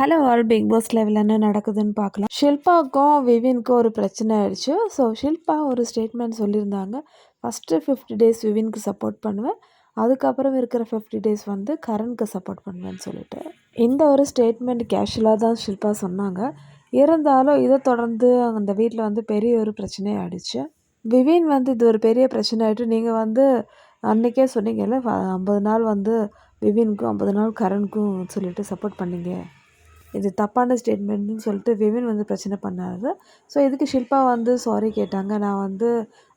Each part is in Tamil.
ஹலோ ஆல் பிக் பாஸ் லெவலில் என்ன நடக்குதுன்னு பார்க்கலாம். ஷில்பாவுக்கும் விவினுக்கும் ஒரு பிரச்சனை ஆயிடுச்சு. ஸோ ஷில்பா ஒரு ஸ்டேட்மெண்ட் சொல்லியிருந்தாங்க. ஃபஸ்ட்டு ஃபிஃப்டி டேஸ் விவினுக்கு சப்போர்ட் பண்ணுவேன். அதுக்கப்புறம் இருக்கிற ஃபிஃப்டி டேஸ் வந்து கரண்க்கு சப்போர்ட் பண்ணுவேன்னு சொல்லிட்டு. இந்த ஒரு ஸ்டேட்மெண்ட் கேஷுவலாக தான் ஷில்பா சொன்னாங்க. இருந்தாலும் இதை தொடர்ந்து அந்த வீட்டில் வந்து பெரிய ஒரு பிரச்சனை ஆயிடுச்சு. விவின் வந்து இது ஒரு பெரிய பிரச்சனை ஆகிட்டு நீங்கள் வந்து அன்றைக்கே சொன்னீங்கல்ல ஐம்பது நாள் வந்து விவினுக்கும் ஐம்பது நாள் கரனுக்கும் சொல்லிட்டு சப்போர்ட் பண்ணீங்க. இது தப்பான ஸ்டேட்மெண்ட்னு சொல்லிட்டு விவின் வந்து பிரச்சனை பண்ணாரு ஸோ இதுக்கு ஷில்பா வந்து சாரி கேட்டாங்க. நான் வந்து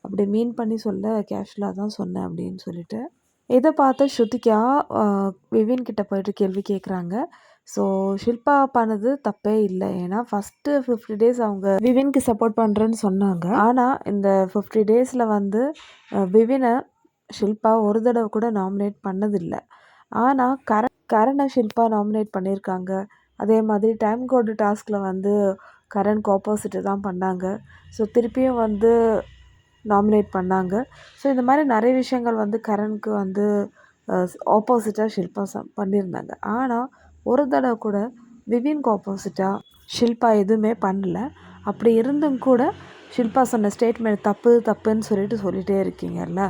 அப்படி மீன் பண்ணி சொல்ல கேஷுவலாக தான் சொன்னேன் அப்படின்னு சொல்லிட்டு. இதை பார்த்த ஸ்ருதிகா விவின் கிட்ட போயிட்டு கேள்வி கேட்குறாங்க ஸோ ஷில்பா பண்ணது தப்பே இல்லை. ஏன்னா ஃபஸ்ட்டு ஃபிஃப்டி டேஸ் அவங்க விவின்க்கு சப்போர்ட் பண்ணுறேன்னு சொன்னாங்க. ஆனால் இந்த ஃபிஃப்டி டேஸில் வந்து விவினை ஷில்பா ஒரு தடவை கூட நாமினேட் பண்ணதில்லை. ஆனால் கர கரணை ஷில்பா நாமினேட் பண்ணியிருக்காங்க. அதே மாதிரி டைம் கோடு டாஸ்கில் வந்து கரண்ட்க்கு ஆப்போசிட்டு தான் பண்ணாங்க. ஸோ திருப்பியும் வந்து நாமினேட் பண்ணாங்க. ஸோ இந்த மாதிரி நிறைய விஷயங்கள் வந்து கரண்ட்க்கு வந்து ஆப்போசிட்டாக ஷில்பா ச பண்ணியிருந்தாங்க. ஆனால் ஒரு தடவை கூட விவின்க்கு ஆப்போசிட்டாக ஷில்பா எதுவுமே பண்ணல. அப்படி இருந்தும் கூட ஷில்பா சொன்ன ஸ்டேட்மெண்ட் தப்பு தப்புன்னு சொல்லிட்டு சொல்லிகிட்டே இருக்கீங்கல்ல?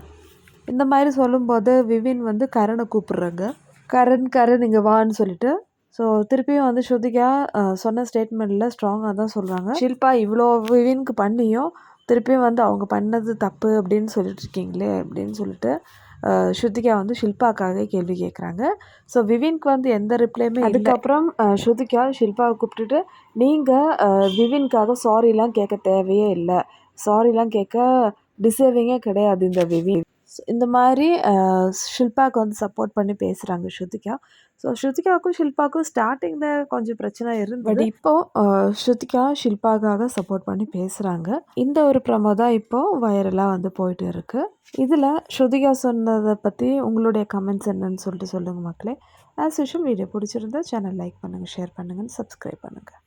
இந்த மாதிரி சொல்லும்போது விவின் வந்து கரனை கூப்பிட்றாங்க. கரண் கரண் இங்கே வான்னு சொல்லிட்டு ஸோ திருப்பியும் வந்து ஸ்ருதிகா சொன்ன ஸ்டேட்மெண்ட்டில் ஸ்ட்ராங்காக தான் சொல்கிறாங்க ஷில்பா இவ்வளோ விவின்க்கு பண்ணியும் திருப்பியும் வந்து அவங்க பண்ணது தப்பு அப்படின்னு சொல்லிட்டு இருக்கீங்களே அப்படின்னு சொல்லிட்டு ஸ்ருதிகா வந்து ஷில்பாக்காக கேள்வி கேட்குறாங்க ஸோ விவின்க்கு வந்து எந்த ரிப்ளைமே அதுக்கப்புறம் ஸ்ருதிகா ஷில்பாவை கூப்பிட்டுட்டு நீங்கள் விவின்க்காக சாரிலாம் கேட்க தேவையே இல்லை. சாரிலாம் கேட்க டிசர்விங்கே கிடையாது இந்த விவின் ஸோ இந்த மாதிரி ஷில்பாவுக்கு வந்து சப்போர்ட் பண்ணி பேசுகிறாங்க ஸ்ருதிகா. ஸோ ஸ்ருதிகாவுக்கும் ஷில்பாவுக்கும் ஸ்டார்டிங்கில் கொஞ்சம் பிரச்சனை இருந்து பட் இப்போது ஸ்ருதிகா ஷில்பாக்காக சப்போர்ட் பண்ணி பேசுகிறாங்க இந்த ஒரு ப்ரமோ தான் இப்போது வைரலாக வந்து போயிட்டு இருக்குது இதில் ஸ்ருதிகா சொன்னதை பற்றி உங்களுடைய கமெண்ட்ஸ் என்னன்னு சொல்லிட்டு சொல்லுங்கள் மக்களே. ஆஸ் யூஷுவல் வீடியோ பிடிச்சிருந்தா சேனல் லைக் பண்ணுங்கள் ஷேர் பண்ணுங்கள் சப்ஸ்கிரைப் பண்ணுங்கள்